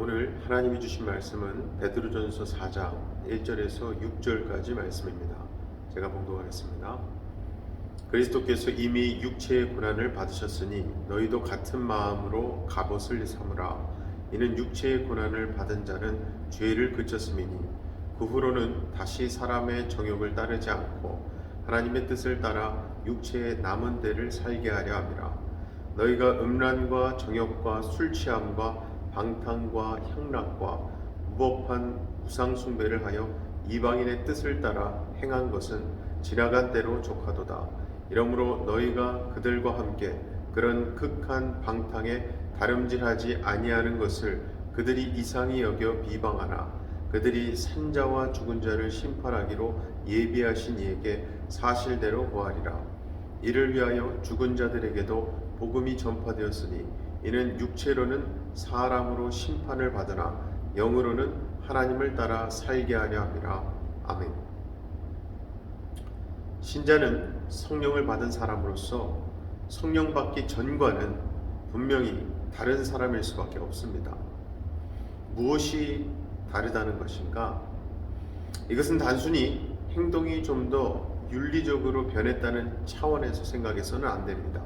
오늘 하나님이 주신 말씀은 베드로전서 4장 1절에서 6절까지 말씀입니다. 제가 봉독하겠습니다. 그리스도께서 이미 육체의 고난을 받으셨으니 너희도 같은 마음으로 갑옷을 삼으라. 이는 육체의 고난을 받은 자는 죄를 그쳤음이니 그 후로는 다시 사람의 정욕을 따르지 않고 하나님의 뜻을 따라 육체의 남은 때를 살게 하려 함이라. 너희가 음란과 정욕과 술 취함과 방탕과 향락과 무법한 우상 숭배를 하여 이방인의 뜻을 따라 행한 것은 지나간 때로 족하도다. 이러므로 너희가 그들과 함께 그런 극한 방탕에 다름질하지 아니하는 것을 그들이 이상히 여겨 비방하나 그들이 산자와 죽은 자를 심판하기로 예비하신 이에게 사실대로 고하리라. 이를 위하여 죽은 자들에게도 복음이 전파되었으니 이는 육체로는 사람으로 심판을 받으나 영으로는 하나님을 따라 살게 하려 함이라. 아멘. 신자는 성령을 받은 사람으로서 성령 받기 전과는 분명히 다른 사람일 수밖에 없습니다. 무엇이 다르다는 것인가? 이것은 단순히 행동이 좀 더 윤리적으로 변했다는 차원에서 생각해서는 안 됩니다.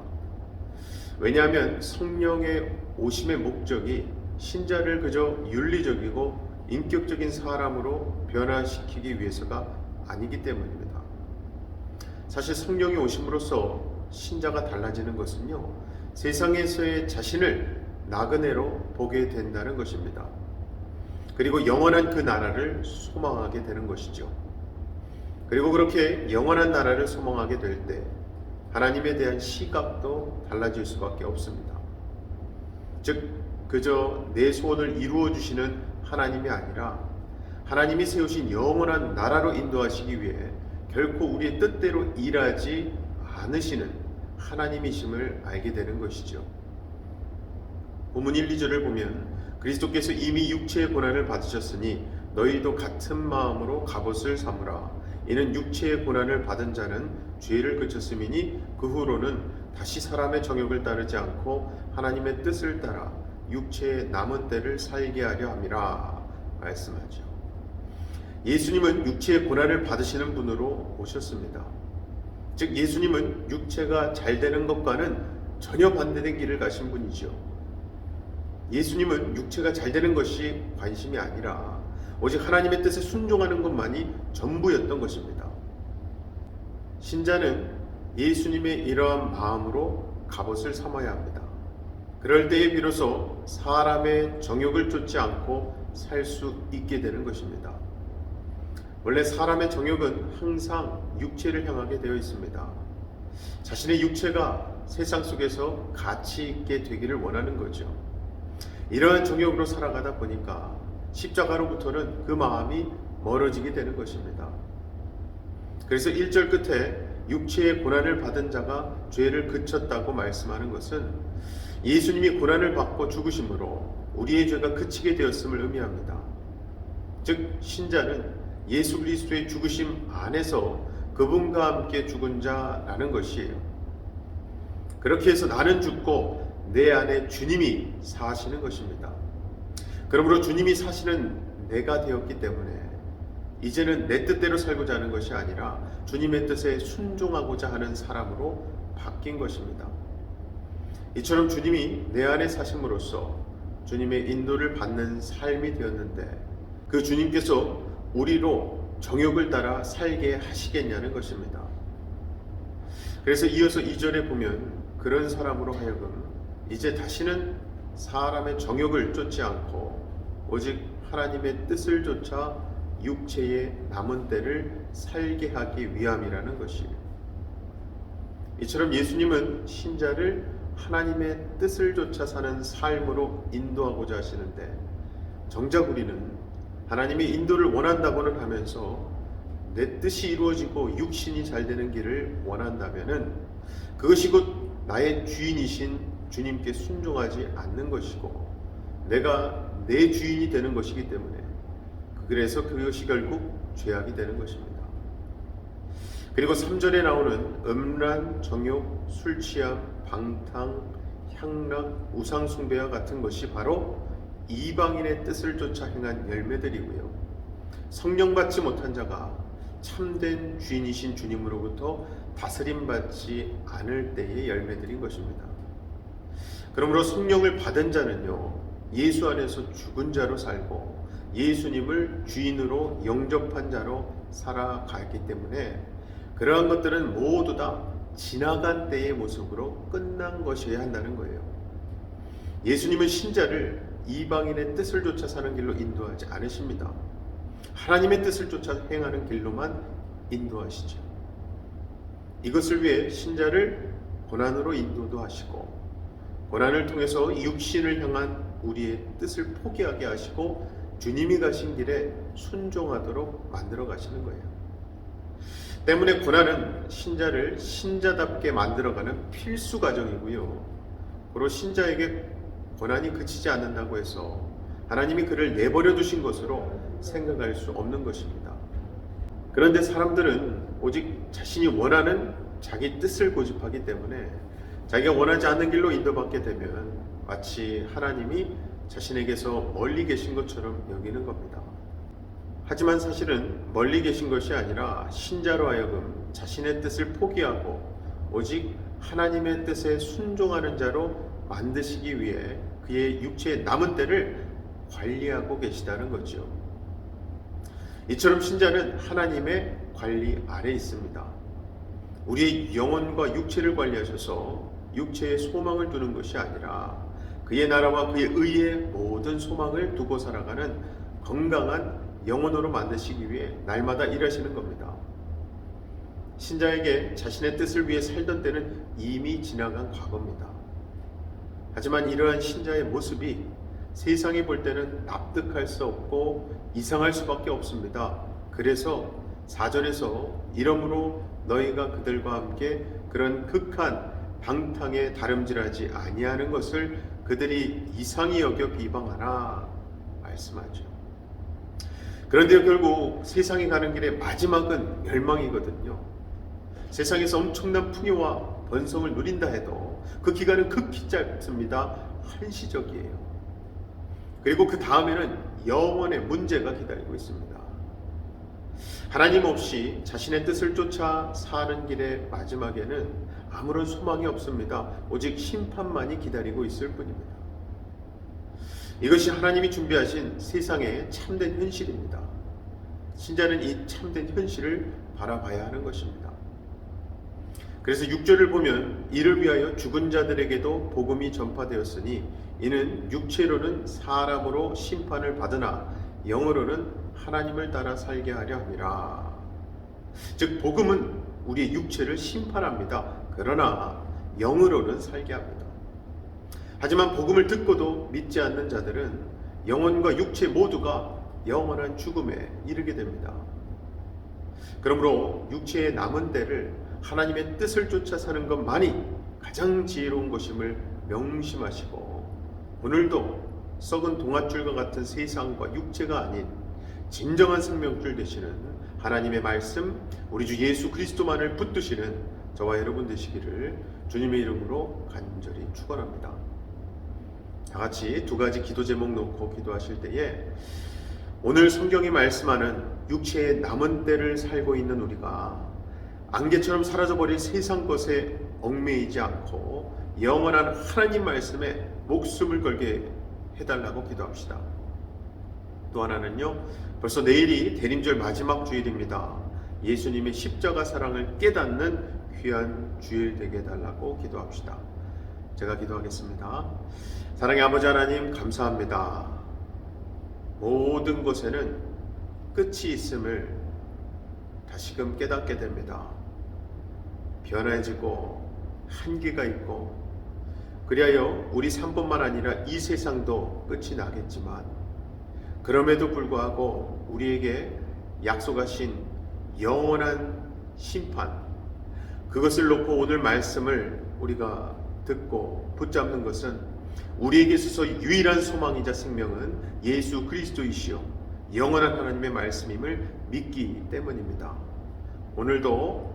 왜냐하면 성령의 오심의 목적이 신자를 그저 윤리적이고 인격적인 사람으로 변화시키기 위해서가 아니기 때문입니다. 사실 성령이 오심으로써 신자가 달라지는 것은요, 세상에서의 자신을 나그네로 보게 된다는 것입니다. 그리고 영원한 그 나라를 소망하게 되는 것이죠. 그리고 그렇게 영원한 나라를 소망하게 될 때, 하나님에 대한 시각도 달라질 수밖에 없습니다. 즉, 그저 내 소원을 이루어 주시는 하나님이 아니라 하나님이 세우신 영원한 나라로 인도하시기 위해 결코 우리의 뜻대로 일하지 않으시는 하나님이심을 알게 되는 것이죠. 본문 1, 2절을 보면 그리스도께서 이미 육체의 고난을 받으셨으니 너희도 같은 마음으로 갑옷을 삼으라. 이는 육체의 고난을 받은 자는 죄를 그쳤음이니 그 후로는 다시 사람의 정욕을 따르지 않고 하나님의 뜻을 따라 육체의 남은 때를 살게 하려 함이라 말씀하죠. 예수님은 육체의 고난을 받으시는 분으로 오셨습니다. 즉 예수님은 육체가 잘 되는 것과는 전혀 반대된 길을 가신 분이죠. 예수님은 육체가 잘 되는 것이 관심이 아니라 오직 하나님의 뜻에 순종하는 것만이 전부였던 것입니다. 신자는 예수님의 이러한 마음으로 갑옷을 삼아야 합니다. 그럴 때에 비로소 사람의 정욕을 쫓지 않고 살 수 있게 되는 것입니다. 원래 사람의 정욕은 항상 육체를 향하게 되어 있습니다. 자신의 육체가 세상 속에서 가치 있게 되기를 원하는 거죠. 이러한 정욕으로 살아가다 보니까 십자가로부터는 그 마음이 멀어지게 되는 것입니다. 그래서 1절 끝에 육체의 고난을 받은 자가 죄를 그쳤다고 말씀하는 것은 예수님이 고난을 받고 죽으심으로 우리의 죄가 그치게 되었음을 의미합니다. 즉 신자는 예수 그리스도의 죽으심 안에서 그분과 함께 죽은 자라는 것이에요. 그렇게 해서 나는 죽고 내 안에 주님이 사시는 것입니다. 그러므로 주님이 사시는 내가 되었기 때문에 이제는 내 뜻대로 살고자 하는 것이 아니라 주님의 뜻에 순종하고자 하는 사람으로 바뀐 것입니다. 이처럼 주님이 내 안에 사심으로써 주님의 인도를 받는 삶이 되었는데 그 주님께서 우리로 정욕을 따라 살게 하시겠냐는 것입니다. 그래서 이어서 2절에 보면 그런 사람으로 하여금 이제 다시는 사람의 정욕을 쫓지 않고 오직 하나님의 뜻을 쫓아 육체의 남은 때를 살게 하기 위함이라는 것이에요. 이처럼 예수님은 신자를 하나님의 뜻을 쫓아 사는 삶으로 인도하고자 하시는데 정작 우리는 하나님이 인도를 원한다고는 하면서 내 뜻이 이루어지고 육신이 잘 되는 길을 원한다면은 그것이 곧 나의 주인이신 주님께 순종하지 않는 것이고 내가 내 주인이 되는 것이기 때문에 그래서 그것이 결국 죄악이 되는 것입니다. 그리고 3절에 나오는 음란, 정욕, 술 취함, 방탕, 향락, 우상 숭배와 같은 것이 바로 이방인의 뜻을 쫓아 행한 열매들이고요. 성령 받지 못한 자가 참된 주인이신 주님으로부터 다스림 받지 않을 때의 열매들인 것입니다. 그러므로 성령을 받은 자는요, 예수 안에서 죽은 자로 살고 예수님을 주인으로 영접한 자로 살아가기 때문에 그러한 것들은 모두 다 지나간 때의 모습으로 끝난 것이어야 한다는 거예요. 예수님은 신자를 이방인의 뜻을 쫓아 사는 길로 인도하지 않으십니다. 하나님의 뜻을 쫓아 행하는 길로만 인도하시죠. 이것을 위해 신자를 고난으로 인도도 하시고 고난을 통해서 육신을 향한 우리의 뜻을 포기하게 하시고 주님이 가신 길에 순종하도록 만들어 가시는 거예요. 때문에 고난은 신자를 신자답게 만들어가는 필수 과정이고요. 바로 신자에게 고난이 그치지 않는다고 해서 하나님이 그를 내버려 두신 것으로 생각할 수 없는 것입니다. 그런데 사람들은 오직 자신이 원하는 자기 뜻을 고집하기 때문에 자기가 원하지 않는 길로 인도받게 되면 마치 하나님이 자신에게서 멀리 계신 것처럼 여기는 겁니다. 하지만 사실은 멀리 계신 것이 아니라 신자로 하여금 자신의 뜻을 포기하고 오직 하나님의 뜻에 순종하는 자로 만드시기 위해 그의 육체의 남은 때를 관리하고 계시다는 거죠. 이처럼 신자는 하나님의 관리 아래 있습니다. 우리의 영혼과 육체를 관리하셔서 육체에 소망을 두는 것이 아니라 그의 나라와 그의 의의 모든 소망을 두고 살아가는 건강한 영혼으로 만드시기 위해 날마다 일하시는 겁니다. 신자에게 자신의 뜻을 위해 살던 때는 이미 지나간 과거입니다. 하지만 이러한 신자의 모습이 세상이 볼 때는 납득할 수 없고 이상할 수밖에 없습니다. 그래서 사전에서 이러므로 너희가 그들과 함께 그런 극한 방탕에 다름질하지 아니하는 것을 그들이 이상히 여겨 비방하나 말씀하죠. 그런데 결국 세상이 가는 길의 마지막은 멸망이거든요. 세상에서 엄청난 풍요와 번성을 누린다 해도 그 기간은 극히 짧습니다. 한시적이에요. 그리고 그 다음에는 영원의 문제가 기다리고 있습니다. 하나님 없이 자신의 뜻을 쫓아 사는 길의 마지막에는 아무런 소망이 없습니다. 오직 심판만이 기다리고 있을 뿐입니다. 이것이 하나님이 준비하신 세상의 참된 현실입니다. 신자는 이 참된 현실을 바라봐야 하는 것입니다. 그래서 6절을 보면 이를 위하여 죽은 자들에게도 복음이 전파되었으니 이는 육체로는 사람으로 심판을 받으나 영으로는 하나님을 따라 살게 하려 함이라. 즉 복음은 우리의 육체를 심판합니다. 그러나 영으로는 살게 합니다. 하지만 복음을 듣고도 믿지 않는 자들은 영혼과 육체 모두가 영원한 죽음에 이르게 됩니다. 그러므로 육체의 남은 때를 하나님의 뜻을 쫓아 사는 것만이 가장 지혜로운 것임을 명심하시고 오늘도 썩은 동아줄과 같은 세상과 육체가 아닌 진정한 생명줄 되시는 하나님의 말씀, 우리 주 예수 그리스도만을 붙드시는 저와 여러분 되시기를 주님의 이름으로 간절히 축원합니다. 다 같이 두 가지 기도 제목 놓고 기도하실 때에 오늘 성경이 말씀하는 육체의 남은 때를 살고 있는 우리가 안개처럼 사라져버릴 세상 것에 얽매이지 않고 영원한 하나님 말씀에 목숨을 걸게 해달라고 기도합시다. 또 하나는요, 벌써 내일이 대림절 마지막 주일입니다. 예수님의 십자가 사랑을 깨닫는 귀한 주일 되게 해달라고 기도합시다. 제가 기도하겠습니다. 사랑의 아버지 하나님, 감사합니다. 모든 것에는 끝이 있음을 다시금 깨닫게 됩니다. 변해지고 한계가 있고 그리하여 우리 삶뿐만 아니라 이 세상도 끝이 나겠지만 그럼에도 불구하고 우리에게 약속하신 영원한 심판 그것을 놓고 오늘 말씀을 우리가 듣고 붙잡는 것은 우리에게 있어서 유일한 소망이자 생명은 예수 그리스도이시요 영원한 하나님의 말씀임을 믿기 때문입니다. 오늘도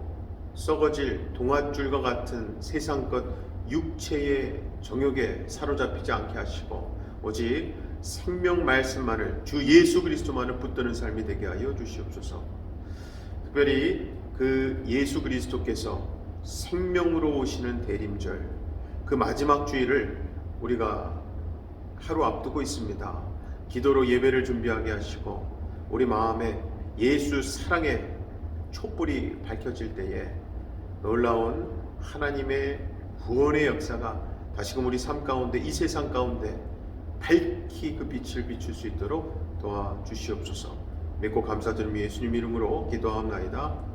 썩어질 동아줄과 같은 세상 것 육체의 정욕에 사로잡히지 않게 하시고 오직 생명 말씀만을 주 예수 그리스도만을 붙드는 삶이 되게 하여 주시옵소서. 특별히 그 예수 그리스도께서 생명으로 오시는 대림절 그 마지막 주일을 우리가 하루 앞두고 있습니다. 기도로 예배를 준비하게 하시고 우리 마음에 예수 사랑의 촛불이 밝혀질 때에 놀라운 하나님의 구원의 역사가 다시금 우리 삶 가운데 이 세상 가운데 밝히 그 빛을 비출 수 있도록 도와주시옵소서. 믿고 감사드리며 예수님 이름으로 기도하옵나이다.